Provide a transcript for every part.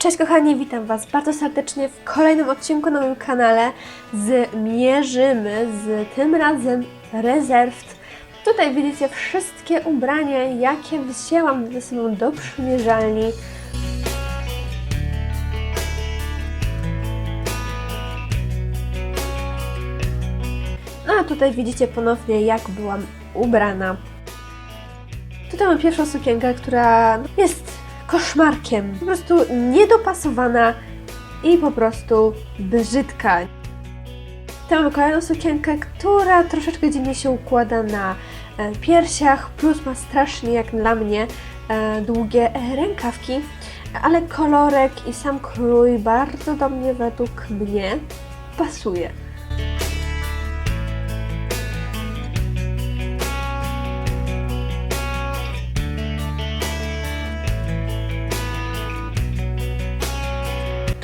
Cześć kochani, witam Was bardzo serdecznie w kolejnym odcinku na moim kanale z Mierzymy, z tym razem Reserved. Tutaj widzicie wszystkie ubrania, jakie wzięłam ze sobą do przymierzalni. No a tutaj widzicie ponownie, jak byłam ubrana. Tutaj mam pierwszą sukienkę, która jest koszmarkiem. Po prostu niedopasowana i po prostu brzydka. Mamy kolejną sukienkę, która troszeczkę dziwnie się układa na e, piersiach, plus ma strasznie, jak dla mnie, e, długie e, rękawki, ale kolorek i sam krój bardzo do mnie, według mnie, pasuje.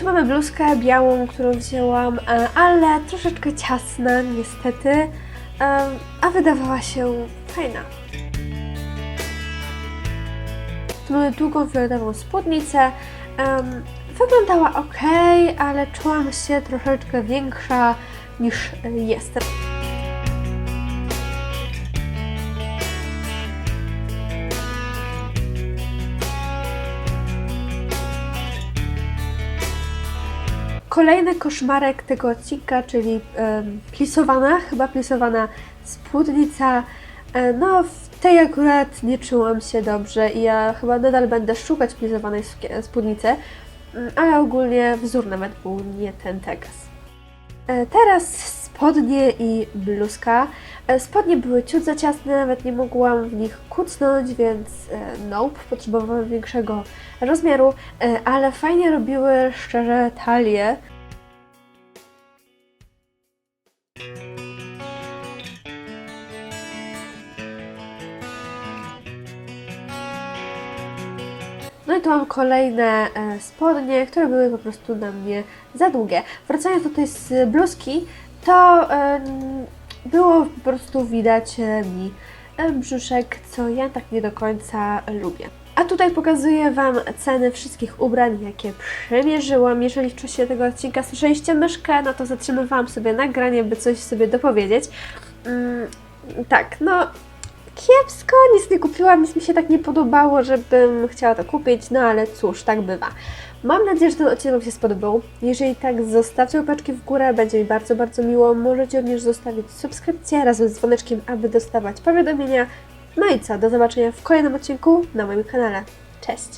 Mamy bluzkę białą, którą wzięłam, e, ale troszeczkę ciasna niestety, a wydawała się fajna. Tu mamy długą fioletową spódnicę. Wyglądała ok, ale czułam się troszeczkę większa niż jestem. Kolejny koszmarek tego odcinka, czyli plisowana, chyba plisowana spódnica. E, no, w tej akurat nie czułam się dobrze i ja chyba nadal będę szukać plisowanej spódnicy, Mm, ale ogólnie wzór nawet był nie ten tekst. E, Teraz spodnie i bluzka. E, Spodnie były ciut za ciasne, nawet nie mogłam w nich kucnąć, więc e, nope, potrzebowałam większego rozmiaru, e, ale fajnie robiły szczerze talię. No i tu mam kolejne spodnie, które były po prostu dla mnie za długie. Wracając tutaj z bluzki, to było po prostu widać e, mi e, brzuszek, co ja tak nie do końca lubię. A tutaj pokazuję Wam ceny wszystkich ubrań, jakie przymierzyłam. Jeżeli w czasie tego odcinka słyszeliście myszkę, no to zatrzymywałam sobie nagranie, by coś sobie dopowiedzieć. Mm, tak, no kiepsko, nic nie kupiłam, nic mi się tak nie podobało, żebym chciała to kupić, no ale cóż, tak bywa. Mam nadzieję, że ten odcinek się spodobał. Jeżeli tak, zostawcie łapeczki w górę, będzie mi bardzo, bardzo miło. Możecie również zostawić subskrypcję razem z dzwoneczkiem, aby dostawać powiadomienia. No i co, do zobaczenia w kolejnym odcinku na moim kanale. Cześć!